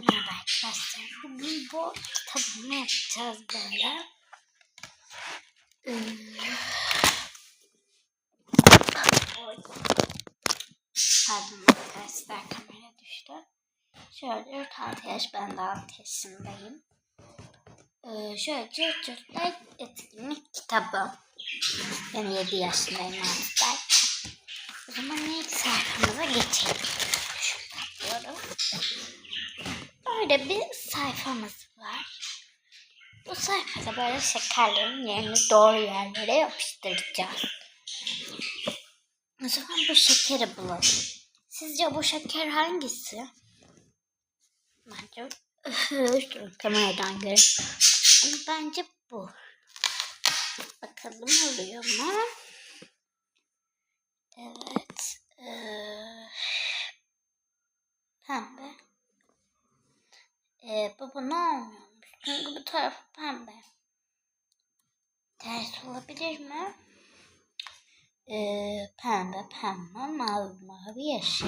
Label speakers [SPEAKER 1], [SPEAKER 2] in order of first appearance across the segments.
[SPEAKER 1] Merhaba arkadaşlar. Bugün bu kitabımı yapacağız böyle. Pardon arkadaşlar kamera düştü. Şöyle 4-6 yaş ben de 6 yaşındayım. Şöyle çocuklar etkinlik kitabı. Ben 7 yaşındayım artık. O zaman ilk sayfamıza geçelim. Böyle bir sayfamız var. Bu sayfada böyle şekerlerin yerini doğru yerlere yapıştıracağız. O zaman bu şekeri bulalım. Sizce bu şeker hangisi? Bence Dur, kameradan görün. Bence bu. Bakalım oluyor mu? Evet. Ee, pembe. Ee, baba ne olmuyormuş? Bu tarafı pembe. Ters olabilir mi? Ee, pembe, pembe, mavi, mavi, yeşil.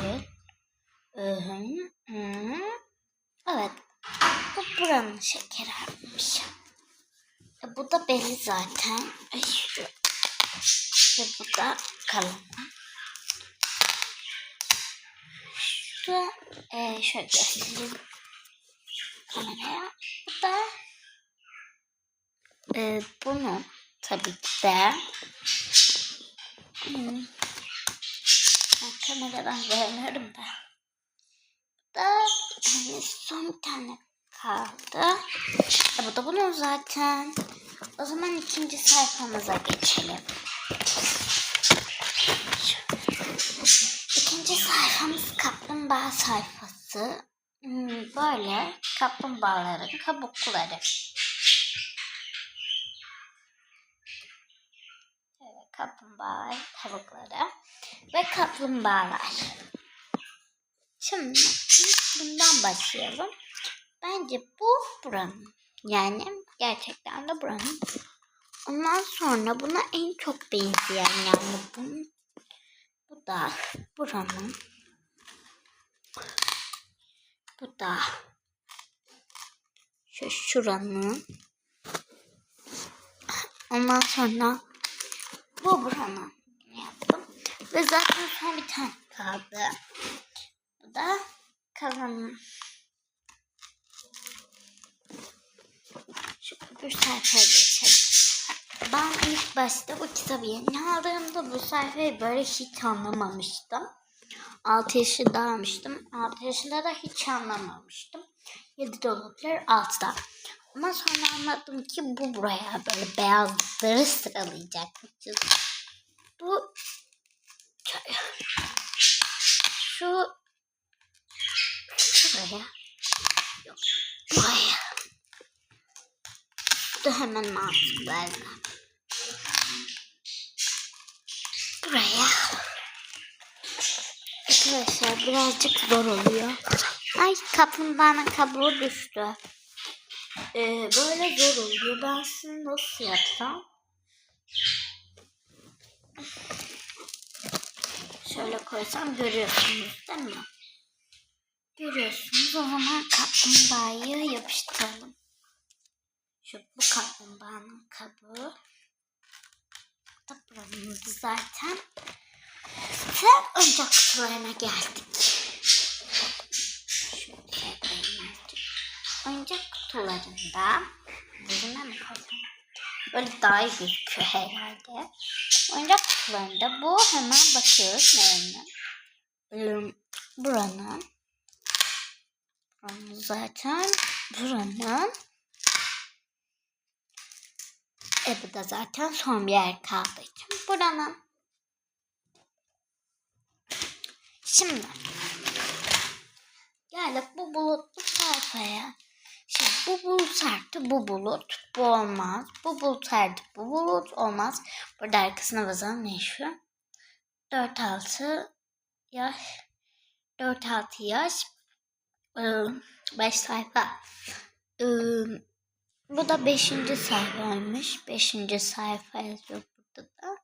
[SPEAKER 1] Hı. Evet. Bu buranın şekeri almış. E, bu da belli zaten. Şu. Ve bu da kalın. Şu da e, şöyle göstereyim kameraya. Bu da e, bunu tabii ki de hmm. Kameradan göremiyorum da. Da hani son bir tane kaldı. E, bu da bunun zaten. O zaman ikinci sayfamıza geçelim. İkinci sayfamız kaplumbağa sayfası. Hmm, Böyle kaplumbağaların kabukları. Evet, kaplumbağa kabukları ve kaplumbağalar. Şimdi bundan başlayalım. Bence bu buranın. Yani gerçekten de buranın. Ondan sonra buna en çok benzeyen yani bunun. Bu da buranın. Bu da şu şuranın. Ondan sonra bu buranın yaptım. Ve zaten son bir tane kaldı. Bu da kalanın. Şu bir sayfaya geçelim. Ben ilk başta bu kitabı yeni aldığımda bu sayfayı böyle hiç anlamamıştım. 6 yaşında almıştım. 6 yaşında da hiç anlamamıştım. 7 de olabilir 6'da. Ama sonra anladım ki bu buraya böyle beyazları sıralayacakmışız. Bu şu şuraya yok buraya bu da hemen mantıklı buraya Arkadaşlar birazcık zor oluyor. Ay kaplumbağanın kabuğu düştü. Ee, böyle zor oluyor. Ben şimdi nasıl yapsam? Şöyle koysam görüyorsunuz değil mi? Görüyorsunuz. O zaman kaplumbağayı yapıştıralım. Şu bu kaplumbağanın kabuğu. Bu da zaten. Ve oyuncak kutularına geldik. Şöyle. Oyuncak kutularında dizime mi koysam? Böyle daha iyi herhalde. Oyuncak kutularında bu hemen bakıyoruz nerenin. Buranın. Buranın zaten. Buranın. E bu da zaten son bir yer kaldığı için buranın. Şimdi geldik bu bulutlu sayfaya. Şimdi bu bulut sertti bu bulut. Bu olmaz. Bu bulut sertti bu bulut olmaz. Burada arkasına basalım ne şu? 4-6 yaş. 4-6 yaş. 5 sayfa. Bu da 5. sayfaymış. 5. sayfa yazıyor burada da.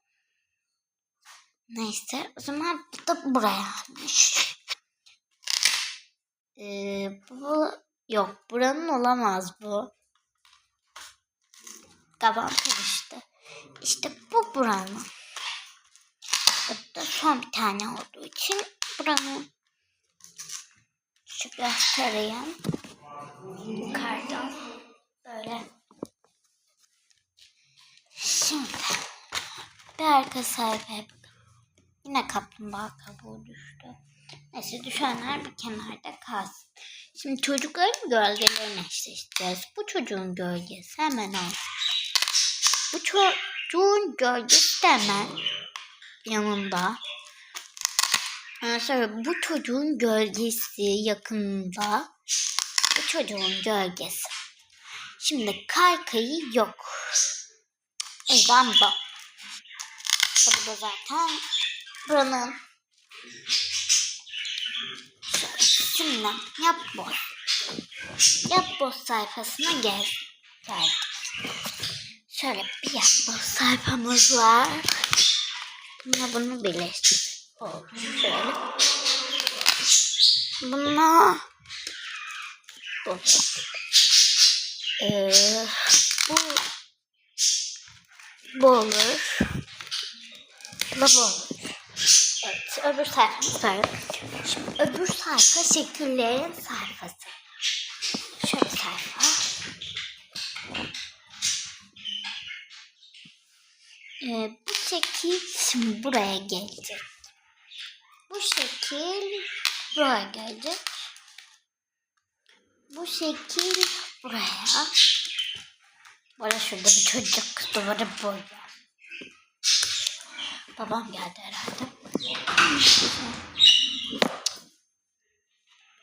[SPEAKER 1] Neyse o zaman bu da buraya almış. Ee, bu Yok buranın olamaz bu. Kafam karıştı. İşte bu buranın. Burada son bir tane olduğu için buranın. Şu göstereyim. Yukarıdan. Böyle. Şimdi. Bir arka sayfaya. Yine kaplumbağa kabuğu düştü. Neyse düşenler bir kenarda kalsın. Şimdi çocukların gölgelerini eşleştireceğiz. Bu çocuğun gölgesi hemen al. Bu çocuğun gölgesi de hemen yanında. Ondan sonra bu çocuğun gölgesi yakında. Bu çocuğun gölgesi. Şimdi kaykayı yok. Eyvah bu. Bu da zaten buranın. Şimdi yap boz. Sayfasına gel. Geldik. Şöyle bir yap boz sayfamız var. Buna bunu birleştir. Şöyle. Buna bu. Ee, bu bu olur. Bu olur. Evet, öbür sayfamız var. Şimdi öbür sayfa şekillerin sayfası. Şöyle sayfa. Ee, bu şekil şimdi buraya gelecek. Bu şekil buraya gelecek. Bu şekil buraya. Burada şurada bir çocuk duvarı boyuyor. Babam geldi herhalde.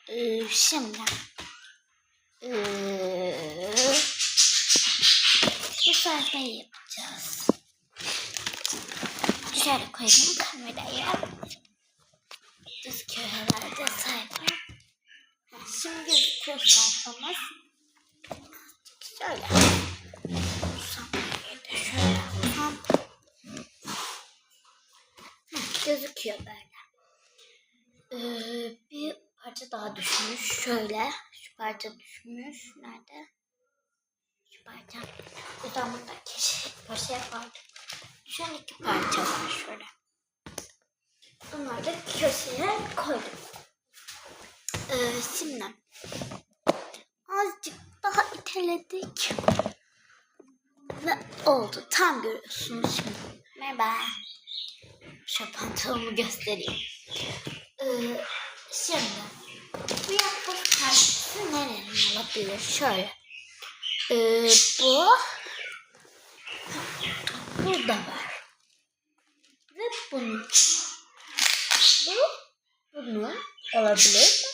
[SPEAKER 1] Ee, şimdi ee, bu sayfayı yapacağız. Şöyle koyayım kameraya. Gözüküyor herhalde sayfa. Şimdi gözüküyor sayfamız. Şöyle. Gözüküyor böyle. Ee, bir parça daha düşmüş. Şöyle. Şu parça düşmüş. Nerede? Şu parça. O zaman burada keşke parça yapardık. Şu iki parça var şöyle. Bunları da köşeye koydum. Ee, şimdi azıcık daha iteledik. Ve oldu. Tam görüyorsunuz şimdi. Merhaba. Şu pantolonumu göstereyim. Ee, şimdi bu yapboz parçası nereden olabilir? Şöyle. Ee, bu burada var. Ve bunun bu bunun olabilir?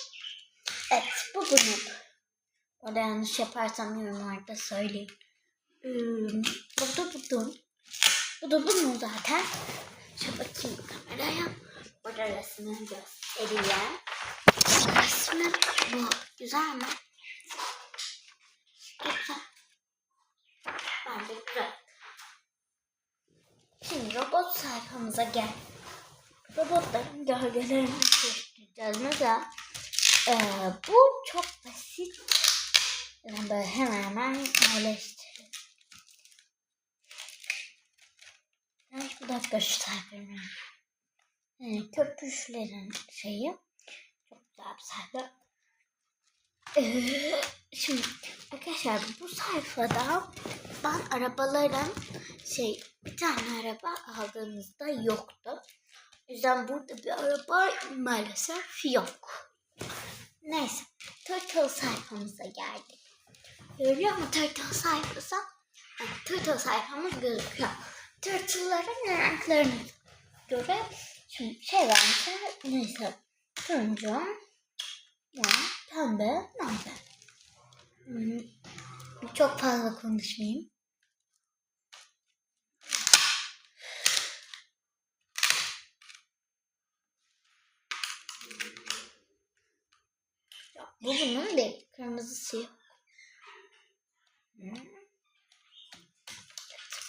[SPEAKER 1] Evet bu bunun. Orada yanlış yaparsam yorumlarda söyleyin. Ee, bu da bunun. Bu da bunun zaten. Şöyle bakayım kameraya. Burada resmini göstereyim. Resmi bu. Güzel mi? Güzel. Bence güzel. Şimdi robot sayfamıza gel. Robotların gölgelerini göstereceğiz. Mesela eee, bu çok basit. Yani böyle hemen hemen yerleştirelim. Ben bir dakika şu sayfayı. Yani köpüşlerin şeyi. Çok güzel bir sayfa. Ee, şimdi arkadaşlar bu sayfada ben arabaların şey bir tane araba aldığımızda yoktu. O yüzden burada bir araba maalesef yok. Neyse Turtle sayfamıza geldik. Görüyor musun Turtle sayfası? Evet, Turtle sayfamız gözüküyor. Turtle'ların renklerine göre şimdi şey varsa neyse turuncu, ya, pembe, pembe. Hmm, Çok fazla konuşmayayım. Ya, Bu bunun değil. Kırmızısı yok. Hmm.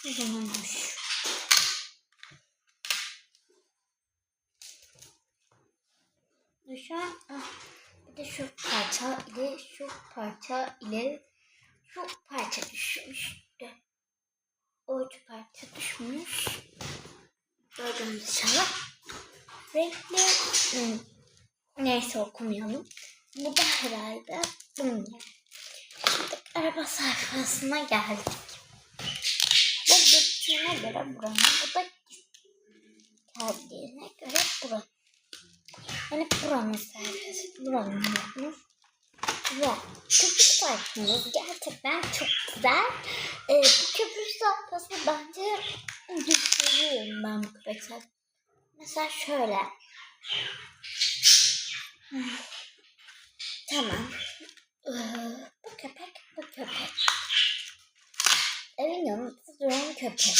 [SPEAKER 1] Bu bununmuş. Şu an ah, bir de şu parça geldi. Şu parça ile şu parça düşmüştü. O üç parça düşmüş. Gördüğünüz inşallah. Renkli hmm, neyse okumayalım. Bu da herhalde bunun. Şimdi araba sayfasına geldik. Bu gittiğine göre buranın, bu da geldiğine göre buranın. Yani buranın sayfası, buranın yapmış. Ve köpük sayfamız gerçekten çok güzel. Ee, bu köpük sayfası bence seviyorum ben bu sayfası. Mesela şöyle. Tamam. Ee, bu köpek, bu köpek. Evin yanında duran köpek.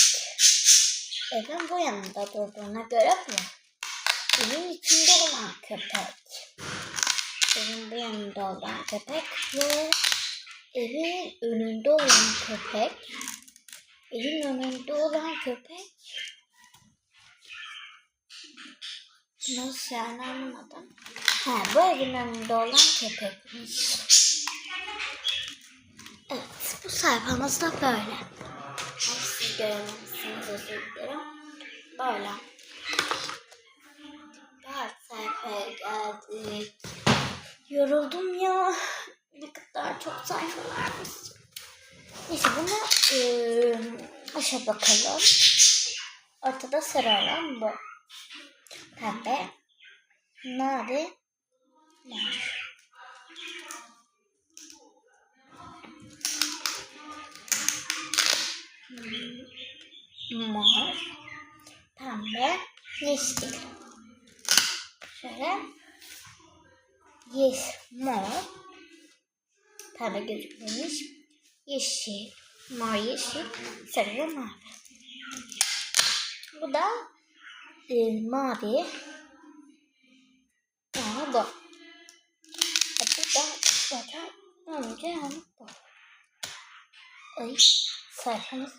[SPEAKER 1] Evin bu yanında durduğuna göre bu. Evin içinde olan köpek. Bu yanında olan köpek ve evin önünde olan köpek. Evin önünde olan köpek. Nasıl yani anlamadım. Ha, bu evin önünde olan köpekmiş. Evet, bu sayfamız da böyle. Siz görememişsiniz özür dilerim. Böyle. Diğer sayfaya geldik. Yoruldum ya. Ne kadar çok sayfa varmış. Neyse bunu eee aşağı bakalım. Ortada sarı olan bu. Pembe. Mavi. Hmm, Mor. Pembe. Yeşil. Şöyle. Yeşil. Mor. Pembe gözükmemiş. Yeşil. Mor yeşil. Sarı ve mavi. Bu da e, mavi. Aa, bu. E, bu da zaten önce yani bu. Ay sayfamız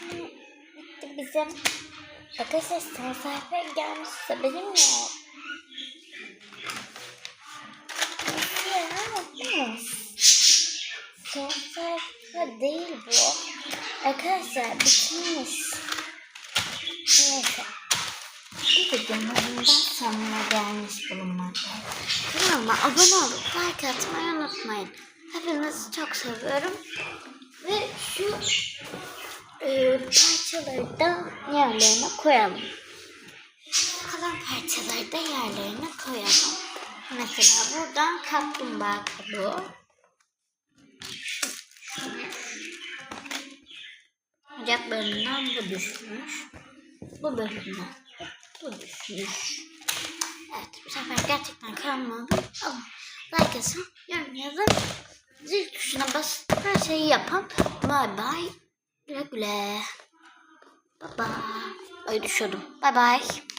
[SPEAKER 1] bitti bizim. Arkadaşlar son sayfaya gelmiş haberim yok. Son sayfa değil bu. Arkadaşlar bitmiş. Neyse. Bu videomuzun sonuna gelmiş bulunmaktayız. Kanalıma abone olup like atmayı unutmayın. Hepinizi çok seviyorum. Ve şu e, parçaları da yerlerine koyalım. Kalan parçaları da yerlerine koyalım. Mesela buradan kaplumbağa kabuğu. Bacaklarından bu düşmüş. Bu bölümden bu düşmüş. Evet bu sefer gerçekten kalmadı. Ama like atın, yorum yazın. Zil tuşuna basın. Her şeyi yapın. Bye bye. Güle güle. Bye bye. Ay düşüyordum. Bye bye.